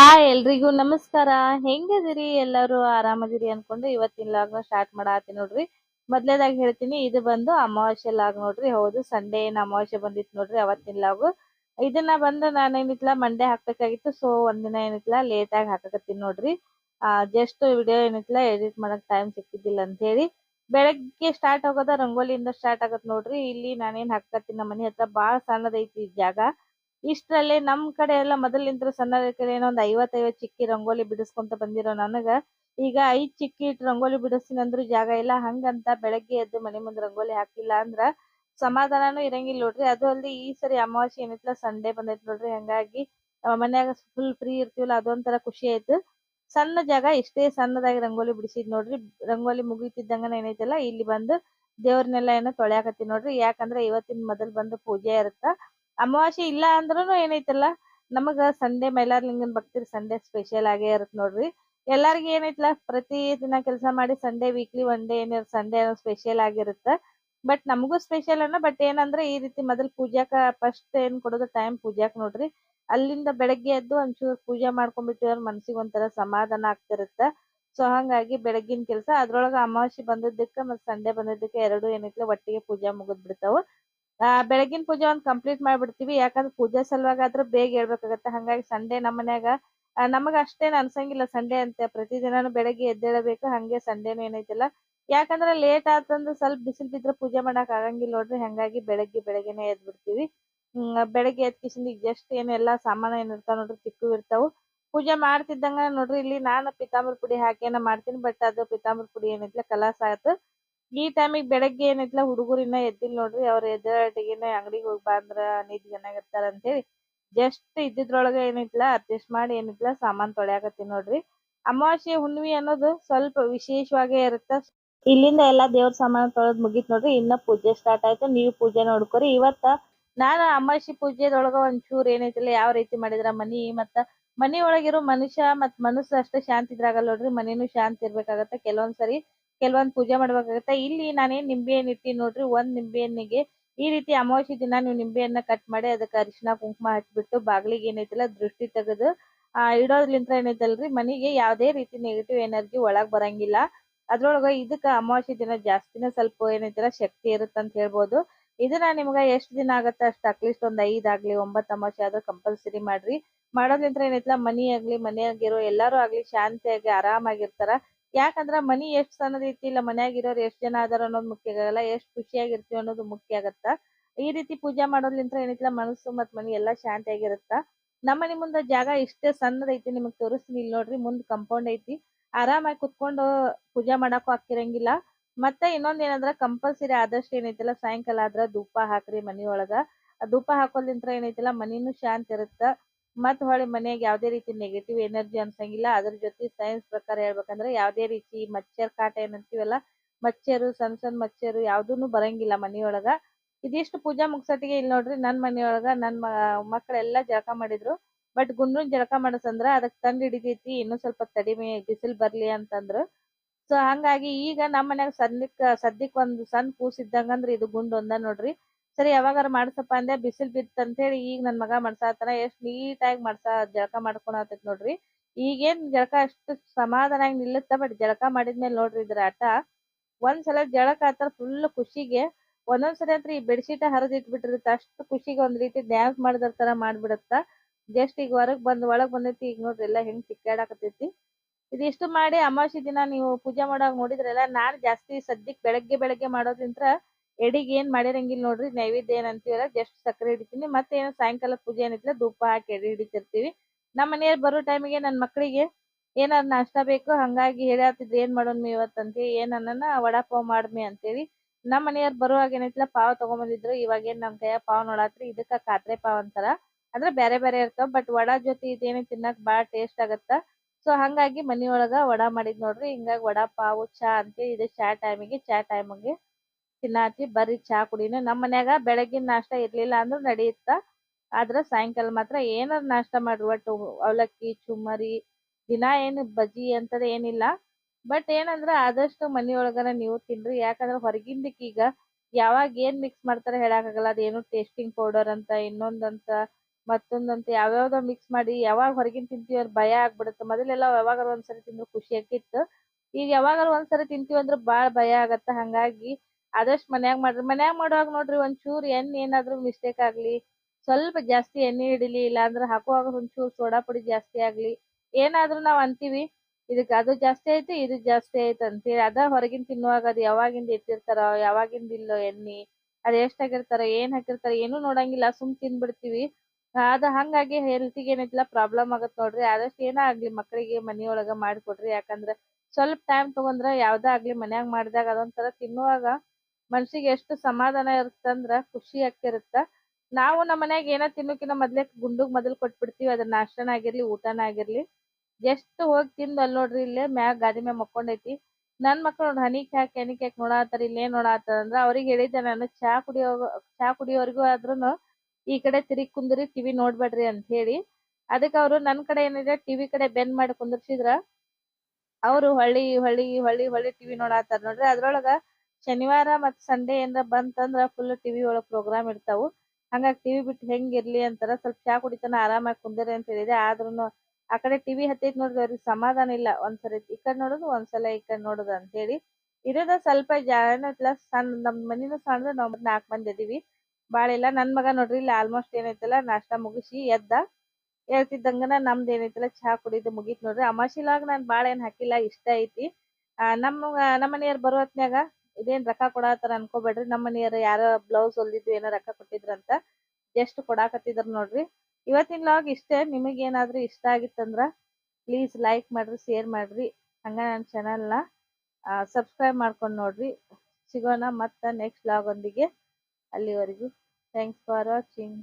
Hi ಎಲ್ರಿಗೂ ನಮಸ್ಕಾರ. ಹೆಂಗದಿರಿ ಎಲ್ಲರೂ ಆರಾಮದಿರಿ ಅನ್ಕೊಂಡು ಇವತ್ತಿನ ಲಾಗ್ನ ಸ್ಟಾರ್ಟ್ ಮಾಡಾತಿ ನೋಡ್ರಿ. ಮೊದ್ಲೇದಾಗಿ ಹೇಳ್ತೀನಿ, ಇದು ಬಂದು ಅಮಾವಾಸ್ಯೆ ಲಾಗ್ ನೋಡ್ರಿ. ಹೌದು ಸಂಡೇ ಏನ್ ಅಮಾವಾಸ್ಯೆ ಬಂದಿತ್ತು ನೋಡ್ರಿ ಅವತ್ತಿನ ಲಾಗು. ಇದನ್ನ ಬಂದು ನಾನು ಏನಿತ್ಲ ಮಂಡೇ ಹಾಕ್ಬೇಕಾಗಿತ್ತು ಸೊ ಒಂದಿನ ಏನಿತ್ಲ ಲೇಟ್ ಆಗಿ ಹಾಕಕತ್ತೀನಿ ನೋಡ್ರಿ. ಆ ಜಸ್ಟ್ ವಿಡಿಯೋ ಏನಿತ್ಲ ಎಡಿಟ್ ಮಾಡಕ್ ಟೈಮ್ ಸಿಕ್ಕಿದ್ದಿಲ್ಲ ಅಂತ ಹೇಳಿ ಬೆಳಗ್ಗೆ ಸ್ಟಾರ್ಟ್ ಆಗೋದ, ರಂಗೋಲಿಯಿಂದ ಸ್ಟಾರ್ಟ್ ಆಗತ್ ನೋಡ್ರಿ. ಇಲ್ಲಿ ನಾನೇನ್ ಹಾಕತ್ತೀನಿ ನಮ್ಮ ಮನೆ ಹತ್ರ ಬಾಳ ಸಣ್ಣದೈತಿ ಜಾಗ. ಇಷ್ಟ್ರಲ್ಲೇ ನಮ್ ಕಡೆ ಎಲ್ಲ ಮೊದಲಿಂದ ಸಣ್ಣ ಕಡೆ ಏನೋ ಒಂದ್ ಐವತ್ತೈವತ್ ಚಿಕ್ಕಿ ರಂಗೋಲಿ ಬಿಡಿಸ್ಕೊಂತ ಬಂದಿರೋ ನನಗ, ಈಗ ಐದ್ ಚಿಕ್ಕಿ ಇಟ್ ರಂಗೋಲಿ ಬಿಡಿಸ್ತೀನಿ ಅಂದ್ರೂ ಜಾಗ ಇಲ್ಲ, ಹಂಗಂತ ಬೆಳಗ್ಗೆ ಎದ್ದು ಮನೆ ಮುಂದ್ ರಂಗೋಲಿ ಹಾಕಿಲ್ಲ ಅಂದ್ರ ಸಮಾಧಾನನು ಇರಂಗಿಲ್ಲ ನೋಡ್ರಿ. ಅದು ಅಲ್ದೆ ಈ ಸರಿ ಅಮಾವಾಸ್ಯೆ ಏನಿತ್ಲ ಸಂಡೇ ಬಂದೈತ್ ನೋಡ್ರಿ. ಹಂಗಾಗಿ ಮನ್ಯಾಗ ಫುಲ್ ಫ್ರೀ ಇರ್ತೀವಲ್ಲ ಅದೊಂಥರ ಖುಷಿ ಆಯ್ತು. ಸಣ್ಣ ಜಾಗ ಇಷ್ಟೇ ಸಣ್ಣದಾಗಿ ರಂಗೋಲಿ ಬಿಡಿಸಿದ್ ನೋಡ್ರಿ. ರಂಗೋಲಿ ಮುಗಿತಿದ್ದಂಗನ ಏನೈತಲ್ಲ, ಇಲ್ಲಿ ಬಂದು ದೇವ್ರನ್ನೆಲ್ಲ ಏನೋ ತೊಳ್ಯಾಕತ್ತಿ ನೋಡ್ರಿ. ಯಾಕಂದ್ರೆ ಇವತ್ತಿನ ಮೊದಲ್ ಬಂದು ಪೂಜೆ ಇರುತ್ತ. ಅಮಾವಾಸ್ಯೆ ಇಲ್ಲ ಅಂದ್ರೂನು ಏನೈತಲ್ಲ, ನಮಗ ಸಂಡೆ ಮೈಲಾರಲಿಂಗನ್ ಭಕ್ತಿರ್ ಸಂಡೆ ಸ್ಪೆಷಲ್ ಆಗೇ ಇರತ್ ನೋಡ್ರಿ. ಎಲ್ಲಾರ್ಗಿ ಏನೈತಲ್ಲ ಪ್ರತಿ ದಿನ ಕೆಲಸ ಮಾಡಿ ಸಂಡೇ ವೀಕ್ಲಿ ಒನ್ ಡೇ ಏನಿರ್ ಸಂಡೇ ಸ್ಪೆಷಲ್ ಆಗಿರುತ್ತ. ಬಟ್ ನಮಗೂ ಸ್ಪೆಷಲ್ ಅನ್ನ ಬಟ್ ಏನಂದ್ರೆ ಈ ರೀತಿ ಮೊದಲ್ ಪೂಜಾಕ ಫಸ್ಟ್ ಏನ್ ಕೊಡೋದು ಟೈಮ್ ಪೂಜಾಕ್ ನೋಡ್ರಿ. ಅಲ್ಲಿಂದ ಬೆಳಗ್ಗೆ ಎದ್ದು ಒಂಚೂರು ಪೂಜೆ ಮಾಡ್ಕೊಂಡ್ಬಿಟ್ಟಿವ್ರ ಮನ್ಸಿಗೆ ಒಂಥರ ಸಮಾಧಾನ ಆಗ್ತಿರತ್ತ. ಸೊ ಹಂಗಾಗಿ ಬೆಳಗಿನ ಕೆಲಸ, ಅದ್ರೊಳಗ ಅಮಾವಾಸ್ಯೆ ಬಂದಿದ್ದಕ್ಕ ಮತ್ತೆ ಸಂಡೆ ಬಂದಿದ್ದಕ್ಕ ಎರಡು ಏನೈತಿ ಒಟ್ಟಿಗೆ ಪೂಜಾ ಮುಗಿದ್ ಬಿಡ್ತಾವ. ಆ, ಬೆಳಗಿನ ಪೂಜೆ ಒಂದ್ ಕಂಪ್ಲೀಟ್ ಮಾಡ್ಬಿಡ್ತೀವಿ. ಯಾಕಂದ್ರೆ ಪೂಜೆ ಸಲುವಾಗಿ ಆದ್ರೆ ಬೇಗ ಹೇಳ್ಬೇಕಾಗತ್ತೆ. ಹಂಗಾಗಿ ಸಂಡೇ ನಮ್ ಮನ್ಯಾಗ ನಮಗ ಅಷ್ಟೇನ್ ಅನ್ಸಂಗಿಲ್ಲ ಸಂಡೇ ಅಂತ. ಪ್ರತಿದಿನಾನು ಬೆಳಗ್ಗೆ ಎದ್ದೇಳಬೇಕು ಹಂಗೆ ಸಂಡೇನು ಏನೈತಿಲ್ಲ. ಯಾಕಂದ್ರೆ ಲೇಟ್ ಆತಂದ್ರ ಸ್ವಲ್ಪ ಬಿಸಿಲ್ ಬಿದ್ರೆ ಪೂಜೆ ಮಾಡಕ್ ಆಗಂಗಿಲ್ಲ ನೋಡ್ರಿ. ಹಂಗಾಗಿ ಬೆಳಗ್ಗೆ ಬೆಳಗ್ಗೆನೆ ಎದ್ ಬಿಡ್ತೀವಿ ಹ್ಮ್ ಬೆಳಗ್ಗೆ ಎದ್ ಜಸ್ಟ್ ಏನ್ ಎಲ್ಲಾ ಸಾಮಾನ ಏನ್ ಇರ್ತಾವ ನೋಡ್ರಿ, ಚಿಕ್ಕು ಇರ್ತಾವು. ಪೂಜೆ ಮಾಡ್ತಿದ್ದಂಗ ನೋಡ್ರಿ, ಇಲ್ಲಿ ನಾನು ಪಿತಾಂಬರ ಪುಡಿ ಹಾಕೇನ ಮಾಡ್ತೀನಿ ಬಟ್ ಅದು ಪಿತಾಂಬರ ಪುಡಿ ಏನೈತಿಲ್ಲ ಕಲಾಸ ಆಯ್ತು. ಈ ಟೈಮಿಗ್ ಬೆಳಿಗ್ಗೆ ಏನೈತ್ಲ ಹುಡುಗರು ಇನ್ನ ಎದ್ದಿಲ್ಲ ನೋಡ್ರಿ ಅವ್ರ ಎದ್ದೇಳಟಿಗೆನೆ ಅಂಗಡಿಗೆ ಹೋಗಿ ಬಾ ಅಂದ್ರ ನಿದ್ಗನಾಗಿರ್ತಾರ ಅಂತ ಹೇಳಿ ಜಸ್ಟ್ ಇದ್ದಿದ್ರೊಳಗ ಏನೈತ್ಲ ಅಡ್ಜಸ್ಟ್ ಮಾಡಿ ಏನೈತ್ಲ ಸಾಮಾನ್ ತೊಳ್ಯಾಕತ್ತೀನಿ ನೋಡ್ರಿ. ಅಮಾವಾಸ್ಯೆ ಹುಣ್ಣಿಮೆ ಅನ್ನೋದು ಸ್ವಲ್ಪ ವಿಶೇಷವಾಗೇ ಇರುತ್ತ. ಇಲ್ಲಿಂದ ಎಲ್ಲಾ ದೇವ್ರ ಸಾಮಾನ್ ತೊಳೆದ್ ಮುಗೀತ್ ನೋಡ್ರಿ, ಇನ್ನ ಪೂಜೆ ಸ್ಟಾರ್ಟ್ ಆಯ್ತು, ನೀವು ಪೂಜೆ ನೋಡ್ಕೊರಿ. ಇವತ್ತ ನಾನು ಅಮಾವಾಸ್ಯೆ ಪೂಜೆದೊಳಗ ಒಂಚೂರ್ ಏನೈತಿಲ್ಲ, ಯಾವ ರೀತಿ ಮಾಡಿದ್ರ ಮನಿ ಮತ್ತ ಮನಿ ಒಳಗಿರೋ ಮನುಷ್ಯ ಮತ್ತ್ ಮನಸ್ಸು ಅಷ್ಟ ಶಾಂತಿ ಇದ್ರಾಗಲ್ಲ ನೋಡ್ರಿ, ಮನೇನು ಶಾಂತಿ ಇರ್ಬೇಕಾಗತ್ತ. ಕೆಲವೊಂದ್ ಸರಿ ಕೆಲವೊಂದ್ ಪೂಜೆ ಮಾಡಬೇಕಾಗುತ್ತೆ. ಇಲ್ಲಿ ನಾನೇನ್ ನಿಂಬೆ ಹಣ್ಣ್ ಇಟ್ಟಿನಿ ನೋಡ್ರಿ, ಒಂದ್ ನಿಂಬೆ ಹಣ್ಣಿಗೆ ಈ ರೀತಿ ಅಮಾವಾಸ್ಯೆ ದಿನ ನೀವು ನಿಂಬೆ ಹಣ್ಣ ಕಟ್ ಮಾಡಿ ಅದಕ್ಕ ಅರಿಶಿಣ, ಕುಂಕುಮ ಹಚ್ಬಿಟ್ಟು ಬಾಗಿಲಿಗೆ ಏನೈತಿಲ್ಲ ದೃಷ್ಟಿ ತೆಗೆದು, ಆ, ಇಡೋದ್ಲಿಂತ್ರ ಏನೈತಲ್ರಿ ಮನಿಗೆ ಯಾವ್ದೇ ರೀತಿ ನೆಗೆಟಿವ್ ಎನರ್ಜಿ ಒಳಗ್ ಬರಂಗಿಲ್ಲ. ಅದ್ರೊಳಗ ಇದಕ್ಕ ಅಮಾವಾಸ್ಯೆ ದಿನ ಜಾಸ್ತಿನೇ ಸ್ವಲ್ಪ ಏನೈತಿಲ್ಲ ಶಕ್ತಿ ಇರುತ್ತಂತ ಹೇಳ್ಬೋದು. ಇದನ್ನ ನಿಮ್ಗ ಎಷ್ಟ್ ದಿನ ಆಗತ್ತ ಅಷ್ಟು ಅಟ್ಲೀಸ್ಟ್ ಒಂದ್ ಐದ್ ಆಗ್ಲಿ ಒಂಬತ್ ಅಮಾವಾಸ್ಯೆ ಆದ್ರೂ ಕಂಪಲ್ಸರಿ ಮಾಡ್ರಿ. ಮಾಡೋದ್ರಿಂದ ಏನೈತಿಲ್ಲ ಮನಿ ಆಗ್ಲಿ ಮನೆಯಾಗಿರೋ ಎಲ್ಲಾರು ಆಗ್ಲಿ ಶಾಂತಿಯಾಗಿ ಆರಾಮಾಗಿರ್ತಾರ. ಯಾಕಂದ್ರ ಮನಿ ಎಷ್ಟ್ ಸಣ್ಣದೈತಿ ಇಲ್ಲ ಮನ್ಯಾಗ ಇರೋರ್ ಎಷ್ಟ್ ಜನ ಅದಾರ ಅನ್ನೋದು ಮುಖ್ಯ ಆಗಲ್ಲ ಎಷ್ಟ್ ಖುಷಿಯಾಗಿರ್ತೀವಿ ಅನ್ನೋದು ಮುಖ್ಯ ಆಗತ್ತ. ಈ ರೀತಿ ಪೂಜಾ ಮಾಡೋದ್ಲಿಂತ್ರ ಏನೈತಿಲ್ಲ ಮನಸ್ಸು ಮತ್ತ ಮನಿ ಎಲ್ಲಾ ಶಾಂತಿಯಾಗಿರುತ್ತ. ನಮ್ಮ ಮನಿ ಮುಂದ ಜಾಗ ಇಷ್ಟೇ ಸಣ್ಣದೈತಿ ನಿಮಗ್ ತೋರಿಸ್ತೀನಿ ಇಲ್ಲಿ ನೋಡ್ರಿ ಮುಂದ್ ಕಾಂಪೌಂಡ್ ಐತಿ. ಆರಾಮಾಗಿ ಕುತ್ಕೊಂಡು ಪೂಜಾ ಮಾಡಾಕು ಆಗ್ತಿರಂಗಿಲ್ಲ. ಮತ್ತೆ ಇನ್ನೊಂದ್ ಏನಂದ್ರ ಕಂಪಲ್ಸರಿ ಆದಷ್ಟು ಏನೈತಿಲ್ಲ, ಸಾಯಂಕಾಲ ಆದ್ರ ಧೂಪ ಹಾಕ್ರಿ ಮನಿಯೊಳಗ. ಧೂಪ ಹಾಕೋದ್ಲಿಂತ್ರ ಏನೈತಿಲ್ಲ, ಮನಿನು ಶಾಂತಿ ಇರುತ್ತ ಮತ್ತ್ ಹೊಳ್ಳಿ ಮನೆಗ್ ಯಾವದೇ ರೀತಿ ನೆಗೆಟಿವ್ ಎನರ್ಜಿ ಅನ್ಸಂಗಿಲ್ಲ ಅದ್ರ ಜೊತೆ ಸೈನ್ಸ್ ಪ್ರಕಾರ ಹೇಳ್ಬೇಕಂದ್ರ ಯಾವದೇ ರೀತಿ ಮಚ್ಚರ್ ಕಾಟ ಏನ್ ಅಂತೀವಲ್ಲ ಮಚ್ಚರು ಸಣ್ಣ ಸಣ್ಣ ಮಚ್ಚರು ಯಾವ್ದೂನು ಬರಂಗಿಲ್ಲ ಮನಿಯೊಳಗ. ಇದಿಷ್ಟು ಪೂಜಾ ಮುಗ್ಸಟ್ಟಿಗೆ ಇಲ್ಲಿ ನೋಡ್ರಿ ನನ್ ಮನಿಯೊಳಗ ನನ್ ಮ- ಮಕ್ಳೆಲ್ಲಾ ಜಳಕ ಮಾಡಿದ್ರು. ಬಟ್ ಗುಂಡ್ರನ್ ಜಳಕ ಮಾಡಸಂದ್ರ ಅದಕ್ ತಂದ್ ಹಿಡಿತೈತಿ, ಇನ್ನು ಸ್ವಲ್ಪ ಕಡಿಮೆ ಬಿಸಿಲ್ ಬರ್ಲಿ ಅಂತಂದ್ರು. ಸೊ ಹಂಗಾಗಿ ಈಗ ನಮ್ ಮನ್ಯಾಗ ಸದ್ಯಕ್ ಸದ್ಯಕ್ ಒಂದ್ ಸಣ್ಣ ಕೂಸ್ ಇದ್ದಂಗಂದ್ರ ಇದು ಗುಂಡ್ ಒಂದ ನೋಡ್ರಿ. ಸರಿ, ಯಾವಾಗಾರ ಮಾಡ್ಸಪ್ಪ ಅಂದೆ, ಬಿಸಿಲ್ ಅಂತ ಹೇಳಿ ಈಗ ನನ್ ಮಗ ಮಾಡ್ಸಾತಾನ, ಎಷ್ಟ್ ನೀಟಾಗಿ ಮಾಡ್ಸಾ, ಜಳಕ ಮಾಡ್ಕೊಳತೈತ್ ನೋಡ್ರಿ. ಈಗೇನ್ ಜಳಕ ಅಷ್ಟು ಸಮಾಧಾನಾಗಿ ನಿಲ್ಲುತ್ತ, ಬಟ್ ಜಳಕ ಮಾಡಿದ್ಮೇಲೆ ನೋಡ್ರಿ ಇದ್ರ ಆಟ ಒಂದ್ಸಲ ಜಳಕ ಆತರ ಫುಲ್ ಖುಷಿಗೆ ಒಂದೊಂದ್ಸಲ ಅಂತ ಈ ಬೆಡ್ಶೀಟ್ ಹರಿದ್ ಇಟ್ಬಿಟ್ಟಿರುತ್ತ, ಅಷ್ಟು ಖುಷಿಗೆ ಒಂದ್ ರೀತಿ ಡ್ಯಾನ್ಸ್ ಮಾಡಿದ್ರ ತರ ಮಾಡ್ಬಿಡತ್ತ. ಜಸ್ಟ್ ಈಗ ಹೊರಗ್ ಬಂದ್, ಒಳಗ್ ಬಂದೈತಿ, ಈಗ ನೋಡ್ರಿ ಎಲ್ಲಾ ಹೆಂಗ್ ತಿಕ್ಕಾಡಕತೈತಿ ಇದಿಷ್ಟು ಮಾಡಿ ಅಮಾವಾಸ್ಯೆ ದಿನ ನೀವು ಪೂಜೆ ಮಾಡೋವಾಗ ನೋಡಿದ್ರಲ್ಲ, ನಾನ್ ಜಾಸ್ತಿ ಸದ್ಯಕ್ ಬೆಳಗ್ಗೆ ಬೆಳಗ್ಗೆ ಮಾಡೋದ್ರಿಂತ್ರ ಎಡಿಗ್ ಏನ್ ಮಾಡಿರಂಗಿಲ್ಲ ನೋಡ್ರಿ, ನೈವೇದ್ಯ ಏನ್ ಅಂತೀವಲ್ಲ, ಜಸ್ಟ್ ಸಕ್ಕರೆ ಹಿಡಿತೀನಿ ಮತ್ತೆ ಏನೋ ಸಾಯಂಕಾಲ ಪೂಜೆ ಏನಿತ್ಲ ಧೂಪ ಹಾಕಿ ಎಡಿ ಹಿಡಿತಿರ್ತೀವಿ. ನಮ್ಮ ಮನೆಯವ್ರ್ ಬರೋ ಟೈಮಿಗೆ ನನ್ ಮಕ್ಳಿಗೆ ಏನಾರ ನಾಷ್ಟ ಬೇಕು ಹಂಗಾಗಿ ಹೇಳತ್ತಿದ್ರು ಏನ್ ಮಾಡೋಣ ಇವತ್ತಂತ ಏನ್ ವಡಾ ಪಾವ್ ಮಾಡ್ಮಿ ಅಂತೇಳಿ ನಮ್ ಮನೆಯವ್ರ್ ಬರುವಾಗ ಏನೈತಿಲ್ಲ ಪಾವ್ ತಗೊಂಬಂದಿದ್ರು. ಇವಾಗ ಏನ್ ನಮ್ ಕೈಯ ಪಾವ್ ನೋಡಾತ್ರಿ, ಇದಕ್ಕ ಕಾತ್ರೆ ಪಾವ್ ಅಂತಾರ. ಅಂದ್ರೆ ಬೇರೆ ಬೇರೆ ಇರ್ತಾವ, ಬಟ್ ವಡಾ ಜೊತೆ ಇದೇನೇ ತಿನ್ನಕ್ ಬಾಳ ಟೇಸ್ಟ್ ಆಗತ್ತ. ಸೊ, ಹಂಗಾಗಿ ಮನಿಯೊಳಗ ವಡಾ ಮಾಡಿದ್ ನೋಡ್ರಿ, ಹಿಂಗಾಗಿ ವಡಾ, ಪಾವು, ಚಾ ಅಂತೇಳಿ ಇದು ಚಾ ಟೈಮಿಗೆ ಚಾ ಟೈಮಿಗೆ ತಿನ್ನಾತಿ ಬರಿ ಚಾ ಕುಡಿನು. ನಮ್ ಮನ್ಯಾಗ ಬೆಳಗಿನ ನಾಷ್ಟಾ ಇರ್ಲಿಲ್ಲ ಅಂದ್ರು ನಡೆಯುತ್ತ ಆದ್ರ ಸಾಯಂಕಾಲ ಮಾತ್ರ ಏನಾರ ನಾಷ್ಟಾ ಮಾಡ್ರಿ. ಒಟ್ಟು ಅವಲಕ್ಕಿ ಚುಮ್ಮರಿ ದಿನಾ ಏನು ಬಜ್ಜಿ ಅಂತದ್ ಏನಿಲ್ಲ. ಬಟ್ ಏನಂದ್ರ ಆದಷ್ಟು ಮನಿಯೊಳಗನ ನೀವು ತಿನ್ರಿ. ಯಾಕಂದ್ರ ಹೊರಗಿಂದಕ್ ಈಗ ಯಾವಾಗ ಏನ್ ಮಿಕ್ಸ್ ಮಾಡ್ತಾರ ಹೇಳಕ್ ಆಗಲ್ಲ ಅದೇನು ಟೇಸ್ಟಿಂಗ್ ಪೌಡರ್ ಅಂತ ಇನ್ನೊಂದಂತ ಮತ್ತೊಂದಂತ ಯಾವ್ಯಾವ್ದೋ ಮಿಕ್ಸ್ ಮಾಡಿ ಯಾವಾಗ ಹೊರಗಿಂದ ತಿಂತೀವಿ ಭಯ ಆಗ್ಬಿಡುತ್ತೆ. ಮೊದಲೆಲ್ಲ ಯಾವಾಗಾರ ಒಂದ್ಸರಿ ತಿಂದ್ರು ಖುಷಿ ಆಕಿತ್ತು ಈಗ ಯಾವಾಗಾರ ಒಂದ್ಸರಿ ತಿಂತೀವಿ ಅಂದ್ರೆ ಬಾಳ ಭಯ ಆಗತ್ತ. ಹಂಗಾಗಿ ಆದಷ್ಟ್ ಮನ್ಯಾಗ ಮಾಡ್ರಿ. ಮನ್ಯಾಗ ಮಾಡುವಾಗ ನೋಡ್ರಿ ಒಂಚೂರ್ ಎಣ್ಣೆ ಏನಾದ್ರು ಮಿಸ್ಟೇಕ್ ಆಗ್ಲಿ, ಸ್ವಲ್ಪ ಜಾಸ್ತಿ ಎಣ್ಣೆ ಹಿಡಿಲಿ, ಇಲ್ಲಾಂದ್ರ ಹಾಕುವಾಗ ಒಂಚೂರ್ ಸೋಡಾ ಪುಡಿ ಜಾಸ್ತಿ ಆಗ್ಲಿ, ಏನಾದ್ರೂ ನಾವ್ ಅಂತೀವಿ, ಇದಕ್ ಅದು ಜಾಸ್ತಿ ಐತಿ ಇದು ಜಾಸ್ತಿ ಐತಿ ಅಂತೇಳಿ ಅದ ಹೊರಗಿನ್ ತಿನ್ನುವಾಗ ಅದು ಯಾವಾಗಿಂದ ಇಟ್ಟಿರ್ತಾರ ಯಾವಾಗಿಂದ ಇಲ್ಲೋ ಎಣ್ಣಿ, ಅದ ಎಷ್ಟ್ ಹಾಕಿರ್ತಾರ ಏನ್ ಹಾಕಿರ್ತಾರ, ಏನು ನೋಡಂಗಿಲ್ಲ ಸುಮ್ ತಿನ್ಬಿಡ್ತೀವಿ. ಅದ ಹಂಗಾಗಿ ಹೆಲ್ತಿಗೆ ಏನೈತಿಲ್ಲ ಪ್ರಾಬ್ಲಮ್ ಆಗತ್ ನೋಡ್ರಿ. ಆದಷ್ಟ್ ಏನ ಆಗ್ಲಿ ಮಕ್ಕಳಿಗೆ ಮನಿಯೊಳಗ ಮಾಡ್ಕೊಡ್ರಿ. ಯಾಕಂದ್ರ ಸ್ವಲ್ಪ ಟೈಮ್ ತಗೊಂಡ್ರ ಯಾವ್ದ ಆಗ್ಲಿ ಮನ್ಯಾಗ ಮಾಡಿದಾಗ ಅದೊಂಥರ ತಿನ್ನುವಾಗ ಮನ್ಸಿಗೆ ಎಷ್ಟು ಸಮಾಧಾನ ಇರುತ್ತಂದ್ರ ಖುಷಿ ಆಗ್ತಿರುತ್ತ. ನಾವು ನಮ್ಮ ಮನ್ಯಾಗ ಏನ ತಿನ್ನೋಕಿನ ಮೊದ್ಲೇ ಗುಂಡುಗ್ ಮೊದಲ್ ಕೊಟ್ಬಿಡ್ತೀವಿ. ಅದ್ರ ನಾಷ್ಟನ ಆಗಿರ್ಲಿ, ಊಟನ ಆಗಿರ್ಲಿ. ಎಷ್ಟು ಹೋಗಿ ತಿಂದ್ ಅಲ್ ನೋಡ್ರಿ ಇಲ್ಲೇ ಮ್ಯಾಗ ಗಾದಿ ಮ್ಯಾಗ್ ಮಕ್ಕೊಂಡೈತಿ. ನನ್ ಮಕ್ಳು ನೋಡ್ ಹನಿಕ್ ಕ್ಯಾಕ್ ಹನಿಕ್ ಕ್ಯಾಕ್ ನೋಡಾತಾರ ಇಲ್ಲೇನ್ ನೋಡಾತಾರ ಅಂದ್ರ ಅವ್ರಿಗೆ ಹೇಳಿದ್ದೆ ನಾನು, ಚಾ ಕುಡಿಯೋ ಚಾ ಕುಡಿಯೋರ್ಗು ಆದ್ರೂನು ಈ ಕಡೆ ತಿರುಗಿ ಕುಂದ್ರಿ ಟಿವಿ ನೋಡ್ಬೇಡ್ರಿ ಅಂತ ಹೇಳಿ. ಅದಕ್ಕೆ ಅವ್ರು ನನ್ ಕಡೆ ಏನಿದೆ ಟಿವಿ ಕಡೆ ಬೆನ್ ಮಾಡಿ ಕುಂದ್ರಸಿದ್ರ, ಅವರು ಹೊಳ್ಳಿ ಹೊಳ್ಳಿ ಹೊಳ್ಳಿ ಹೊಳ್ಳಿ ಟಿವಿ ನೋಡಾತಾರ ನೋಡ್ರಿ. ಅದ್ರೊಳಗ ಶನಿವಾರ ಮತ್ ಸಂಡೇ ಏನಾರ ಬಂತಂದ್ರ ಫುಲ್ ಟಿವಿ ಒಳಗ್ ಪ್ರೋಗ್ರಾಮ್ ಇರ್ತಾವು ಹಂಗಾಗ್ ಟಿವಿ ಬಿಟ್ಟು ಹೆಂಗ್ ಇರ್ಲಿ ಅಂತಾರ ಸ್ವಲ್ಪ ಚಾ ಕುಡಿತನ ಆರಾಮಾಗಿ ಕುಂದ್ರಿ ಅಂತ ಹೇಳಿದೆ. ಆದ್ರೂನು ಆಕಡೆ ಕಡೆ ಟಿವಿ ಹತ್ತೈತ್ ನೋಡ್ರಿ ಅವ್ರಿಗೆ ಸಮಾಧಾನ ಇಲ್ಲ. ಒಂದ್ಸರಿ ಕಡೆ ನೋಡುದು, ಒಂದ್ಸಲ ಈ ಕಡೆ ನೋಡುದು ಅಂತ ಹೇಳಿ ಇರೋದ ಸ್ವಲ್ಪ ಜಾಗ ಸಣ್ಣ ನಮ್ ಮನಿನು ಸಣ್ಣ ನಾವ್ ನಾಲ್ಕು ಮಂದಿ ಅದೀವಿ ಬಾಳ ಇಲ್ಲ. ನನ್ ಮಗ ನೋಡ್ರಿ, ಇಲ್ಲಿ ಆಲ್ಮೋಸ್ಟ್ ಏನೈತಲ್ಲ, ನಾಷ್ಟಾ ಮುಗಿಸಿ ಎದ್ದ. ಹೇಳ್ತಿದ್ದಂಗನ ನಮ್ದ್ ಏನೈತಲ್ಲ ಚಹಾ ಕುಡಿದು ಮುಗೀತ್ ನೋಡ್ರಿ. ಅಮಾಶಿಲಾಗ ನಾನ್ ಬಾಳ ಏನ್ ಹಾಕಿಲ್ಲ, ಇಷ್ಟ ಐತಿ. ಆ ನಮ್ ನಮ್ಮ ಮನೆಯವ್ರ್ ಬರೋ ಹೊತ್ನ್ಯಾಗ ಇದೇನ್ ರೊಕ್ಕ ಕೊಡಾತಾರ ಅನ್ಕೋಬೇಡ್ರಿ. ನಮ್ಮ ಮನೆಯವ್ರ್ ಯಾರೋ ಬ್ಲೌಸ್ ಹೊಲ್ದಿದ್ದು ಏನೋ ರೊಕ್ಕ ಕೊಟ್ಟಿದ್ರಂತ ಜಸ್ಟ್ ಕೊಡಾಕತ್ತಿದ್ರ ನೋಡ್ರಿ. ಇವತ್ತಿನ ಲಾಗ್ ಇಷ್ಟೇ. ನಿಮಗ್ ಏನಾದ್ರೂ ಇಷ್ಟ ಆಗಿತ್ತಂದ್ರ ಪ್ಲೀಸ್ ಲೈಕ್ ಮಾಡ್ರಿ ಶೇರ್ ಮಾಡ್ರಿ. ಹಂಗ ನನ್ನ ಚಾನಲ್ನ ಸಬ್ಸ್ಕ್ರೈಬ್ ಮಾಡ್ಕೊಂಡ್ ನೋಡ್ರಿ. ಸಿಗೋಣ ಮತ್ತ ನೆಕ್ಸ್ಟ್ ಲಾಗ್ ಒಂದಿಗೆ. ಅಲ್ಲಿವರೆಗೂ ಥ್ಯಾಂಕ್ಸ್ ಫಾರ್ ವಾಚಿಂಗ್